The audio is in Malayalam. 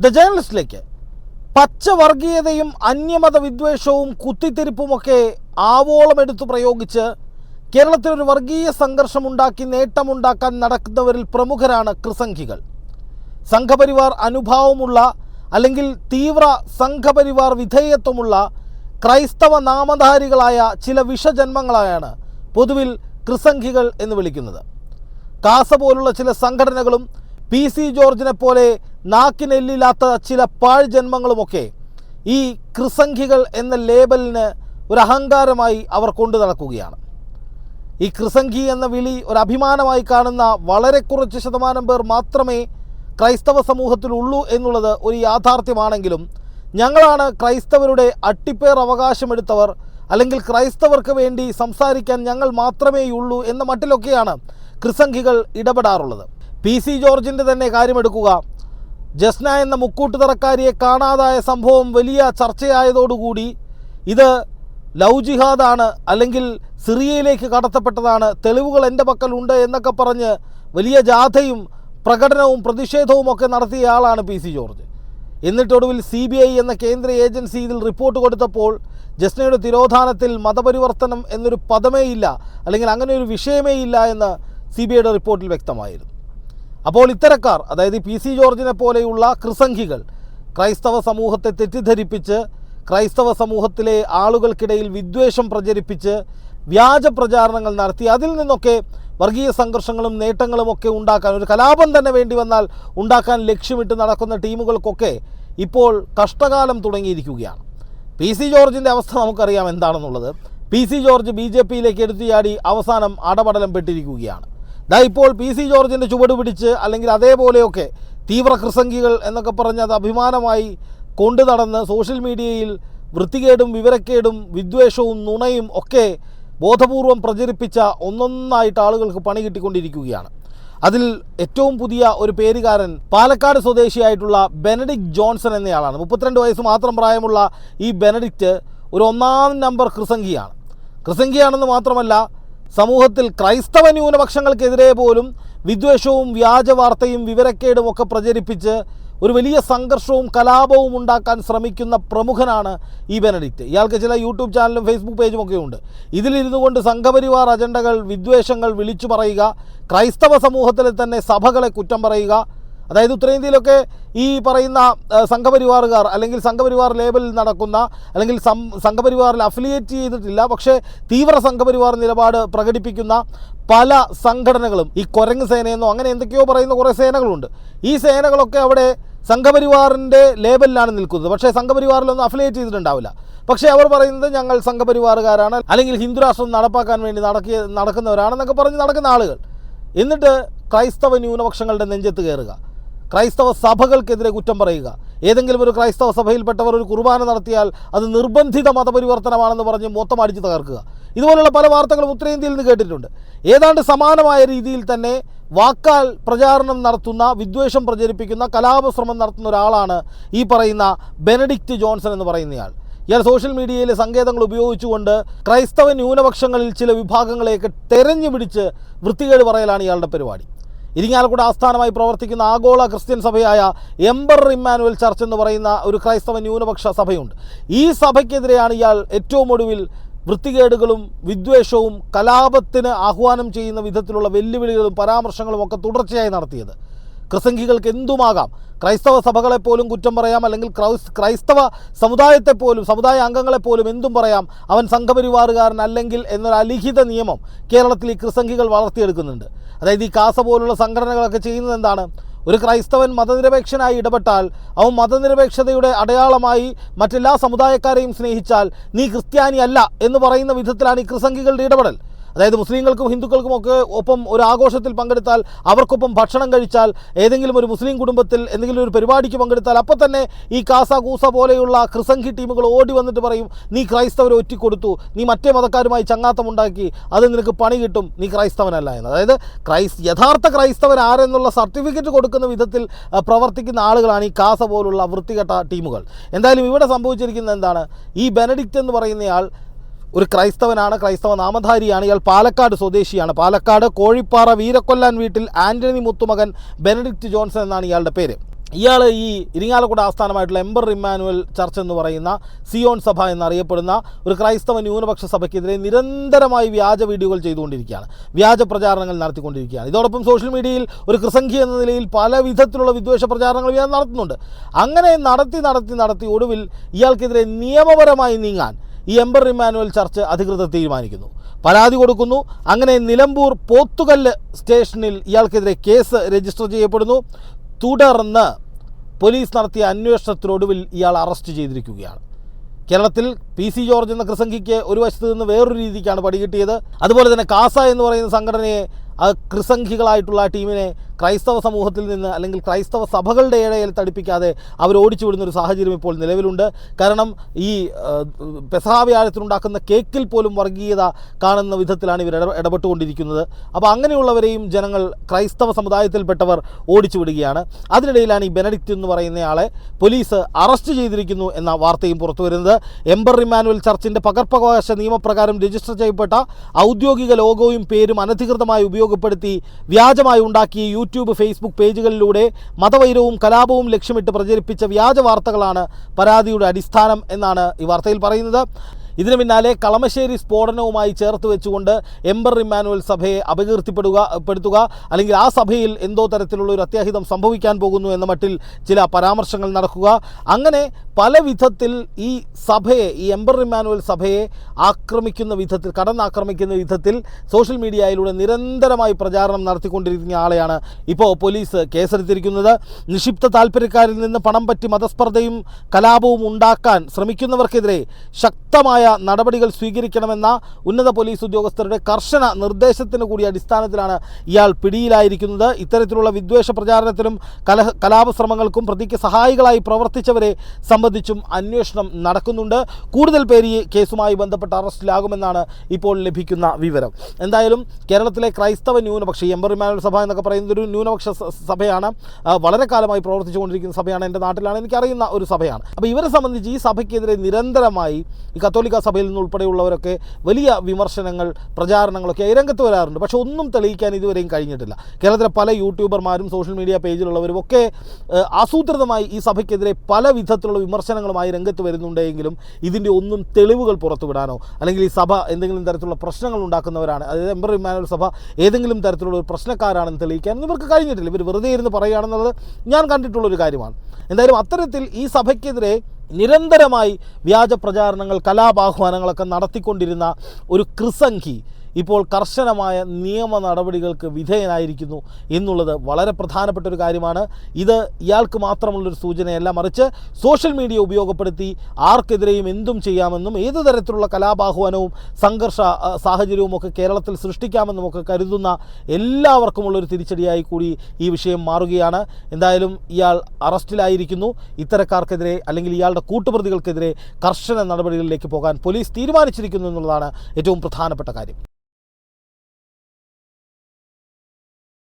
ദ ജേർണലിസ്റ്റിലേക്ക് പച്ചവർഗീയതയും അന്യമത വിദ്വേഷവും കുത്തിത്തിരിപ്പുമൊക്കെ ആവോളം എടുത്തു പ്രയോഗിച്ച് കേരളത്തിൽ ഒരു വർഗീയ സംഘർഷമുണ്ടാക്കി നേട്ടമുണ്ടാക്കാൻ നടക്കുന്നവരിൽ പ്രമുഖരാണ് കൃസംഖികൾ. സംഘപരിവാർ അനുഭാവമുള്ള അല്ലെങ്കിൽ തീവ്ര സംഘപരിവാർ വിധേയത്വമുള്ള ക്രൈസ്തവ നാമധാരികളായ ചില വിഷജന്മങ്ങളായാണ് പൊതുവിൽ കൃസംഖികൾ എന്ന് വിളിക്കുന്നത്. കാസ പോലുള്ള ചില സംഘടനകളും പി സി ജോർജിനെ പോലെ നാക്കിനെല്ലില്ലാത്ത ചില പാഴ് ജന്മങ്ങളുമൊക്കെ ഈ കൃസംഖികൾ എന്ന ലേബലിന് ഒരു അഹങ്കാരമായി അവർ കൊണ്ടു നടക്കുകയാണ്. ഈ കൃസംഖി എന്ന വിളി ഒരു അഭിമാനമായി കാണുന്ന വളരെ കുറച്ച് ശതമാനം പേർ മാത്രമേ ക്രൈസ്തവ സമൂഹത്തിലുള്ളൂ എന്നുള്ളത് ഒരു യാഥാർത്ഥ്യമാണെങ്കിലും ഞങ്ങളാണ് ക്രൈസ്തവരുടെ അട്ടിപ്പേർ അവകാശമെടുത്തവർ അല്ലെങ്കിൽ ക്രൈസ്തവർക്ക് വേണ്ടി സംസാരിക്കാൻ ഞങ്ങൾ മാത്രമേയുള്ളൂ എന്ന മട്ടിലൊക്കെയാണ് കൃസംഖികൾ ഇടപെടാറുള്ളത്. പി സി ജോർജിന്റെ തന്നെ കാര്യമെടുക്കുക. ജസ്ന എന്ന മുക്കൂട്ടുതറക്കാരിയെ കാണാതായ സംഭവം വലിയ ചർച്ചയായതോടുകൂടി ഇത് ലവ് ജിഹാദാണ് അല്ലെങ്കിൽ സിറിയയിലേക്ക് കടത്തപ്പെട്ടതാണ്. തെളിവുകൾ എന്റെ പക്കലുണ്ട് എന്നൊക്കെ പറഞ്ഞ് വലിയ ജാഥയും പ്രകടനവും പ്രതിഷേധവും ഒക്കെ നടത്തിയ ആളാണ് പി സി ജോർജ്. എന്നിട്ടൊടുവിൽ സി ബി ഐ എന്ന കേന്ദ്ര ഏജൻസി ഇതിൽ റിപ്പോർട്ട് കൊടുത്തപ്പോൾ ജസ്നയുടെ തിരോധാനത്തിൽ മതപരിവർത്തനം എന്നൊരു പദമേ ഇല്ല അല്ലെങ്കിൽ അങ്ങനെ ഒരു വിഷയമേ ഇല്ല എന്ന് സി ബി ഐയുടെ റിപ്പോർട്ടിൽ വ്യക്തമായിരുന്നു. അപ്പോൾ ഇത്തരക്കാർ അതായത് പി സി ജോർജിനെ പോലെയുള്ള കൃസംഖികൾ ക്രൈസ്തവ സമൂഹത്തെ തെറ്റിദ്ധരിപ്പിച്ച് ക്രൈസ്തവ സമൂഹത്തിലെ ആളുകൾക്കിടയിൽ വിദ്വേഷം പ്രചരിപ്പിച്ച് വ്യാജ പ്രചാരണങ്ങൾ നടത്തി അതിൽ നിന്നൊക്കെ വർഗീയ സംഘർഷങ്ങളും നേട്ടങ്ങളും ഒക്കെ ഉണ്ടാക്കാൻ ഒരു കലാപം തന്നെ വേണ്ടി വന്നാൽ ഉണ്ടാക്കാൻ ലക്ഷ്യമിട്ട് നടക്കുന്ന ടീമുകൾക്കൊക്കെ ഇപ്പോൾ കഷ്ടകാലം തുടങ്ങിയിരിക്കുകയാണ്. പി സി ജോർജിന്റെ അവസ്ഥ നമുക്കറിയാം എന്താണെന്നുള്ളത്. P C George B J പിയിലേക്ക് എടുത്തുചാടി അവസാനം അടപടലം പെട്ടിരിക്കുകയാണ്. ദാ ഇപ്പോൾ പി സി ജോർജിന്റെ ചുവട് പിടിച്ച് അല്ലെങ്കിൽ അതേപോലെയൊക്കെ തീവ്ര കൃസംഗികൾ എന്നൊക്കെ പറഞ്ഞ് അത് അഭിമാനമായി കൊണ്ടു നടന്ന് സോഷ്യൽ മീഡിയയിൽ വൃത്തികേടും വിവരക്കേടും വിദ്വേഷവും നുണയും ഒക്കെ ബോധപൂർവം പ്രചരിപ്പിച്ച ഒന്നൊന്നായിട്ട് ആളുകൾക്ക് പണി കിട്ടിക്കൊണ്ടിരിക്കുകയാണ്. അതിൽ ഏറ്റവും പുതിയ ഒരു പേരുകാരൻ പാലക്കാട് സ്വദേശിയായിട്ടുള്ള ബെനഡിക് ജോൺസൺ എന്നയാളാണ്. മുപ്പത്തിരണ്ട് വയസ്സ് മാത്രം പ്രായമുള്ള ഈ ബെനഡിക്റ്റ് ഒരു ഒന്നാം നമ്പർ കൃസംഗിയാണ്. കൃസംഗിയാണെന്ന് മാത്രമല്ല സമൂഹത്തിൽ ക്രൈസ്തവ ന്യൂനപക്ഷങ്ങൾക്കെതിരെ പോലും വിദ്വേഷവും വ്യാജ വാർത്തയും വിവരക്കേടും ഒക്കെ പ്രചരിപ്പിച്ച് ഒരു വലിയ സംഘർഷവും കലാപവും ഉണ്ടാക്കാൻ ശ്രമിക്കുന്ന പ്രമുഖനാണ് ഈ ബെനഡിക്റ്റ്. ഇയാൾക്ക് ചില യൂട്യൂബ് ചാനലും ഫേസ്ബുക്ക് പേജും ഒക്കെ ഉണ്ട്. ഇതിലിരുന്നു കൊണ്ട് സംഘപരിവാർ അജണ്ടകൾ വിദ്വേഷങ്ങൾ വിളിച്ചു പറയുക ക്രൈസ്തവ സമൂഹത്തിലെ തന്നെ സഭകളെ കുറ്റം പറയുക അതായത് ഉത്തരേന്ത്യയിലൊക്കെ ഈ പറയുന്ന സംഘപരിവാറുകാർ അല്ലെങ്കിൽ സംഘപരിവാർ ലേബലിൽ നടക്കുന്ന അല്ലെങ്കിൽ സംഘപരിവാറിൽ അഫിലിയേറ്റ് ചെയ്തിട്ടില്ല പക്ഷേ തീവ്ര സംഘപരിവാർ നിലപാട് പ്രകടിപ്പിക്കുന്ന പല സംഘടനകളും ഈ കൊരങ്ങ് സേനയെന്നോ അങ്ങനെ എന്തൊക്കെയോ പറയുന്ന കുറേ സേനകളുണ്ട്. ഈ സേനകളൊക്കെ അവിടെ സംഘപരിവാറിന്റെ ലേബലിലാണ് നിൽക്കുന്നത്. പക്ഷേ സംഘപരിവാറിലൊന്നും അഫിലിയേറ്റ് ചെയ്തിട്ടുണ്ടാവില്ല. പക്ഷേ അവർ പറയുന്നത് ഞങ്ങൾ സംഘപരിവാറുകാരാണ് അല്ലെങ്കിൽ ഹിന്ദുരാഷ്ട്രം നടപ്പാക്കാൻ വേണ്ടി നടക്കിയ നടക്കുന്നവരാണെന്നൊക്കെ പറഞ്ഞ് നടക്കുന്ന ആളുകൾ. എന്നിട്ട് ക്രൈസ്തവ ന്യൂനപക്ഷങ്ങളുടെ നെഞ്ചത്ത് കയറുക. ക്രൈസ്തവ സഭകൾക്കെതിരെ കുറ്റം പറയുക. ഏതെങ്കിലും ഒരു ക്രൈസ്തവ സഭയിൽപ്പെട്ടവർ ഒരു കുർബാന നടത്തിയാൽ അത് നിർബന്ധിത മതപരിവർത്തനമാണെന്ന് പറഞ്ഞ് മൊത്തം അടിച്ചു തകർക്കുക. ഇതുപോലുള്ള പല വാർത്തകളും ഉത്തരേന്ത്യയിൽ നിന്ന് കേട്ടിട്ടുണ്ട്. ഏതാണ്ട് സമാനമായ രീതിയിൽ തന്നെ വാക്കാൽ പ്രചാരണം നടത്തുന്ന വിദ്വേഷം പ്രചരിപ്പിക്കുന്ന കലാപശ്രമം നടത്തുന്ന ഒരാളാണ് ഈ പറയുന്ന ബെനഡിക്റ്റ് ജോൺസൺ എന്ന് പറയുന്നയാൾ. ഇയാൾ സോഷ്യൽ മീഡിയയിലെ സങ്കേതങ്ങൾ ഉപയോഗിച്ചുകൊണ്ട് ക്രൈസ്തവ ന്യൂനപക്ഷങ്ങളിൽ ചില വിഭാഗങ്ങളെയൊക്കെ തെരഞ്ഞു പിടിച്ച് വൃത്തികേട് പറയലാണ് ഇയാളുടെ പരിപാടി. ഇരിങ്ങാലക്കുട ആസ്ഥാനമായി പ്രവർത്തിക്കുന്ന ആഗോള ക്രിസ്ത്യൻ സഭയായ എംബർ ഇമ്മാനുവൽ ചർച്ച് എന്ന് പറയുന്ന ഒരു ക്രൈസ്തവ ന്യൂനപക്ഷ സഭയുണ്ട്. ഈ സഭയ്ക്കെതിരെയാണ് ഇയാൾ ഏറ്റവും ഒടുവിൽ വൃത്തികേടുകളും വിദ്വേഷവും കലാപത്തിന് ആഹ്വാനം ചെയ്യുന്ന വിധത്തിലുള്ള വെല്ലുവിളികളും പരാമർശങ്ങളും ഒക്കെ തുടർച്ചയായി നടത്തിയത്. ക്രിസംഖികൾക്ക് എന്തുമാകാം ക്രൈസ്തവ സഭകളെപ്പോലും കുറ്റം പറയാം അല്ലെങ്കിൽ ക്രൈസ് ക്രൈസ്തവ സമുദായത്തെപ്പോലും സമുദായ അംഗങ്ങളെപ്പോലും എന്തും പറയാം. അവൻ സംഘപരിവാറുകാരൻ അല്ലെങ്കിൽ എന്നൊരു അലിഖിത നിയമം കേരളത്തിൽ ഈ ക്രിസംഖികൾ വളർത്തിയെടുക്കുന്നുണ്ട്. അതായത് ഈ കാസ പോലുള്ള സംഘടനകളൊക്കെ ചെയ്യുന്നത് എന്താണ്? ഒരു ക്രൈസ്തവൻ മതനിരപേക്ഷനായി ഇടപെട്ടാൽ അവൻ മതനിരപേക്ഷതയുടെ അടയാളമായി മറ്റെല്ലാ സമുദായക്കാരെയും സ്നേഹിച്ചാൽ നീ ക്രിസ്ത്യാനി അല്ല എന്ന് പറയുന്ന വിധത്തിലാണ് ഈ ക്രിസംഖികളുടെ ഇടപെടൽ. അതായത് മുസ്ലിങ്ങൾക്കും ഹിന്ദുക്കൾക്കും ഒക്കെ ഒപ്പം ഒരു ആഘോഷത്തിൽ പങ്കെടുത്താൽ അവർക്കൊപ്പം ഭക്ഷണം കഴിച്ചാൽ ഏതെങ്കിലും ഒരു മുസ്ലിം കുടുംബത്തിൽ എന്തെങ്കിലും ഒരു പരിപാടിക്ക് പങ്കെടുത്താൽ അപ്പോൾ തന്നെ ഈ കാസ കൂസ പോലെയുള്ള ക്രിസംഖി ടീമുകൾ ഓടി വന്നിട്ട് പറയും നീ ക്രൈസ്തവരെ ഒറ്റിക്കൊടുത്തു. നീ മറ്റേ മതക്കാരുമായി ചങ്ങാത്തമുണ്ടാക്കി. അത് നിനക്ക് പണി കിട്ടും. നീ ക്രൈസ്തവനല്ല എന്ന്. അതായത് ക്രൈസ് യഥാർത്ഥ ക്രൈസ്തവൻ ആരെന്നുള്ള സർട്ടിഫിക്കറ്റ് കൊടുക്കുന്ന വിധത്തിൽ പ്രവർത്തിക്കുന്ന ആളുകളാണ് ഈ കാസ പോലുള്ള വൃത്തികെട്ട ടീമുകൾ. എന്തായാലും ഇവിടെ സംഭവിച്ചിരിക്കുന്നത് എന്താണ്? ഈ ബെനഡിക്റ്റ് എന്ന് പറയുന്നയാൾ ഒരു ക്രൈസ്തവനാണ് ക്രൈസ്തവ നാമധാരിയാണ്. ഇയാൾ പാലക്കാട് സ്വദേശിയാണ്. പാലക്കാട് കോഴിപ്പാറ വീരക്കൊല്ലാൻ വീട്ടിൽ ആന്റണി മുത്തുമകൻ ബെനഡിക്റ്റ് ജോൺസൺ എന്നാണ് ഇയാളുടെ പേര്. ഇയാൾ ഈ ഇരിങ്ങാലക്കുട ആസ്ഥാനമായിട്ടുള്ള എംബർ ഇമ്മാനുവൽ ചർച്ച് എന്ന് പറയുന്ന സിയോൺ സഭ എന്നറിയപ്പെടുന്ന ഒരു ക്രൈസ്തവ ന്യൂനപക്ഷ സഭയ്ക്കെതിരെ നിരന്തരമായി വ്യാജ വീഡിയോകൾ ചെയ്തുകൊണ്ടിരിക്കുകയാണ്. വ്യാജ പ്രചാരണങ്ങൾ നടത്തിക്കൊണ്ടിരിക്കുകയാണ്. ഇതോടൊപ്പം സോഷ്യൽ മീഡിയയിൽ ഒരു കൃസംഖി എന്ന നിലയിൽ പല വിധത്തിലുള്ള വിദ്വേഷ പ്രചാരണങ്ങൾ ഇയാൾ നടത്തുന്നുണ്ട്. അങ്ങനെ നടത്തി നടത്തി നടത്തി ഒടുവിൽ ഇയാൾക്കെതിരെ നിയമപരമായി നീങ്ങാൻ ഈ എംബർ ഇമ്മാനുവൽ ചർച്ച് അധികൃതർ തീരുമാനിക്കുന്നു. പരാതി കൊടുക്കുന്നു. അങ്ങനെ നിലമ്പൂർ പോത്തുകല്ല് സ്റ്റേഷനിൽ ഇയാൾക്കെതിരെ കേസ് രജിസ്റ്റർ ചെയ്യപ്പെടുന്നു. തുടർന്ന് പോലീസ് നടത്തിയ അന്വേഷണത്തിനൊടുവിൽ ഇയാൾ അറസ്റ്റ് ചെയ്തിരിക്കുകയാണ്. കേരളത്തിൽ പി സി ജോർജ് എന്ന പ്രസംഗിക്ക് ഒരു വശത്ത് നിന്ന് വേറൊരു രീതിക്കാണ് പടികിട്ടിയത്. അതുപോലെ തന്നെ കാസ എന്ന് പറയുന്ന സംഘടനയെ ആ കൃസംഖികളായിട്ടുള്ള ആ ടീമിനെ ക്രൈസ്തവ സമൂഹത്തിൽ നിന്ന് അല്ലെങ്കിൽ ക്രൈസ്തവ സഭകളുടെ ഇടയിൽ തടിപ്പിക്കാതെ അവർ ഓടിച്ചു വിടുന്ന ഒരു സാഹചര്യം ഇപ്പോൾ നിലവിലുണ്ട്. കാരണം ഈ പെസഹാവ്യാഴത്തിനുണ്ടാക്കുന്ന കേക്കിൽ പോലും വർഗീയത കാണുന്ന വിധത്തിലാണ് ഇവർ ഇടപെട്ടുകൊണ്ടിരിക്കുന്നത്. അപ്പോൾ അങ്ങനെയുള്ളവരെയും ജനങ്ങൾ ക്രൈസ്തവ സമുദായത്തിൽപ്പെട്ടവർ ഓടിച്ചു വിടുകയാണ്. അതിനിടയിലാണ് ഈ ബെനഡിക്റ്റ് എന്ന് പറയുന്നയാളെ പോലീസ് അറസ്റ്റ് ചെയ്തിരിക്കുന്നു എന്ന വാർത്തയും പുറത്തു വരുന്നത്. എംബർ ഇമാനുവൽ ചർച്ചിന്റെ പകർപ്പവകാശ നിയമപ്രകാരം രജിസ്റ്റർ ചെയ്യപ്പെട്ട ഔദ്യോഗിക ലോഗോയും പേരും അനധികൃതമായി ഉപയോഗപ്പെടുത്തി വ്യാജമായി ഉണ്ടാക്കിയ യൂട്യൂബ് ഫേസ്ബുക്ക് പേജുകളിലൂടെ മതവൈരവും കലാപവും ലക്ഷ്യമിട്ട് പ്രചരിപ്പിച്ച വ്യാജ വാർത്തകളാണ് പരാതിയുടെ അടിസ്ഥാനം എന്നാണ് ഈ വാർത്തയിൽ പറയുന്നത്. ഇതിന് പിന്നാലെ കളമശ്ശേരി സ്ഫോടനവുമായി ചേർത്ത് വെച്ചുകൊണ്ട് എംബർ ഇമ്മാനുവൽ സഭയെ അപകീർത്തിപ്പെടുക പെടുത്തുക അല്ലെങ്കിൽ ആ സഭയിൽ എന്തോ തരത്തിലുള്ള ഒരു അത്യാഹിതം സംഭവിക്കാൻ പോകുന്നു എന്ന മട്ടിൽ ചില പരാമർശങ്ങൾ നടക്കുക. അങ്ങനെ പല വിധത്തിൽ ഈ സഭയെ ഈ എംബർ ഇമ്മാനുവൽ സഭയെ ആക്രമിക്കുന്ന വിധത്തിൽ കടന്നാക്രമിക്കുന്ന വിധത്തിൽ സോഷ്യൽ മീഡിയയിലൂടെ നിരന്തരമായി പ്രചാരണം നടത്തിക്കൊണ്ടിരിക്കുന്ന ആളെയാണ് ഇപ്പോൾ പോലീസ് കേസെടുത്തിരിക്കുന്നത്. നിക്ഷിപ്ത താല്പര്യക്കാരിൽ നിന്ന് പണം പറ്റി മതസ്പർദ്ധയും കലാപവും ഉണ്ടാക്കാൻ ശ്രമിക്കുന്നവർക്കെതിരെ ശക്തമായ നടപടികൾ സ്വീകരിക്കണമെന്ന ഉന്നത പോലീസ് ഉദ്യോഗസ്ഥരുടെ കർശന നിർദ്ദേശത്തിന് കൂടി അടിസ്ഥാനത്തിലാണ് ഇയാൾ പിടിയിലായിരിക്കുന്നത്. ഇത്തരത്തിലുള്ള വിദ്വേഷ പ്രചാരണത്തിനും കലഹ കലാപശ്രമങ്ങൾക്കും പ്രതിക്ക് സഹായികളായി പ്രവർത്തിച്ചവരെ സംബന്ധിച്ചും അന്വേഷണം നടക്കുന്നുണ്ട്. കൂടുതൽ പേര് ഈ കേസുമായി ബന്ധപ്പെട്ട് അറസ്റ്റിലാകുമെന്നാണ് ഇപ്പോൾ ലഭിക്കുന്ന വിവരം. എന്തായാലും കേരളത്തിലെ ക്രൈസ്തവ ന്യൂനപക്ഷ എംബർ ഇമാനുവൽ സഭ എന്നൊക്കെ പറയുന്നത് ഒരു ന്യൂനപക്ഷ സഭയാണ്. വളരെ കാലമായി പ്രവർത്തിച്ചുകൊണ്ടിരിക്കുന്ന സഭയാണ്. എന്റെ നാട്ടിലാണ് എനിക്കറിയുന്ന ഒരു സഭയാണ്. അപ്പോൾ ഇവരെ സംബന്ധിച്ച് ഈ സഭയ്ക്കെതിരെ നിരന്തരമായി ഈ കത്തോലിക്ക സഭയിൽ നിന്ന് ഉൾപ്പെടെയുള്ളവരൊക്കെ വലിയ വിമർശനങ്ങൾ പ്രചാരണങ്ങളൊക്കെ രംഗത്ത് വരാറുണ്ട്. പക്ഷെ ഒന്നും തെളിയിക്കാൻ ഇതുവരെയും കഴിഞ്ഞിട്ടില്ല. കേരളത്തിലെ പല യൂട്യൂബർമാരും സോഷ്യൽ മീഡിയ പേജിലുള്ളവരും ഒക്കെ ആസൂത്രിതമായി ഈ സഭയ്ക്കെതിരെ പല വിധത്തിലുള്ള വിമർശനങ്ങളുമായി രംഗത്ത് വരുന്നുണ്ടെങ്കിലും ഇതിന്റെ ഒന്നും തെളിവുകൾ പുറത്തുവിടാനോ അല്ലെങ്കിൽ ഈ സഭ എന്തെങ്കിലും തരത്തിലുള്ള പ്രശ്നങ്ങൾ ഉണ്ടാക്കുന്നവരാണ് അതായത് എംബർ ഇമ്മാനുവൽ സഭ ഏതെങ്കിലും തരത്തിലുള്ള ഒരു പ്രശ്നക്കാരാണെന്ന് തെളിയിക്കാൻ ഇവർക്ക് കഴിഞ്ഞിട്ടില്ല. ഇവർ വെറുതെ ഇരുന്ന് പറയുകയാണെന്നുള്ളത് ഞാൻ കണ്ടിട്ടുള്ളൊരു കാര്യമാണ്. എന്തായാലും അത്തരത്തിൽ ഈ സഭയ്ക്കെതിരെ നിരന്തരമായി വ്യാജ പ്രചാരണങ്ങൾ കലാപാഹ്വാനങ്ങളൊക്കെ നടത്തിക്കൊണ്ടിരുന്ന ഒരു കൃസംഖി ഇപ്പോൾ കർശനമായ നിയമ നടപടികൾക്ക് വിധേയനായിരിക്കുന്നു എന്നുള്ളത് വളരെ പ്രധാനപ്പെട്ട ഒരു കാര്യമാണ്. ഇത് ഇയാൾക്ക് മാത്രമുള്ളൊരു സൂചനയല്ല മറിച്ച് സോഷ്യൽ മീഡിയ ഉപയോഗപ്പെടുത്തി ആർക്കെതിരെയും എന്തും ചെയ്യാമെന്നും ഏത് തരത്തിലുള്ള കലാപാഹ്വാനവും സംഘർഷ സാഹചര്യവും ഒക്കെ കേരളത്തിൽ സൃഷ്ടിക്കാമെന്നും ഒക്കെ കരുതുന്ന എല്ലാവർക്കുമുള്ളൊരു തിരിച്ചടിയായി കൂടി ഈ വിഷയം മാറുകയാണ്. എന്തായാലും ഇയാൾ അറസ്റ്റിലായിരിക്കുന്നു. ഇത്തരക്കാർക്കെതിരെ അല്ലെങ്കിൽ ഇയാളുടെ കൂട്ടുപ്രതികൾക്കെതിരെ കർശന നടപടികളിലേക്ക് പോകാൻ പോലീസ് തീരുമാനിച്ചിരിക്കുന്നു എന്നുള്ളതാണ് ഏറ്റവും പ്രധാനപ്പെട്ട കാര്യം.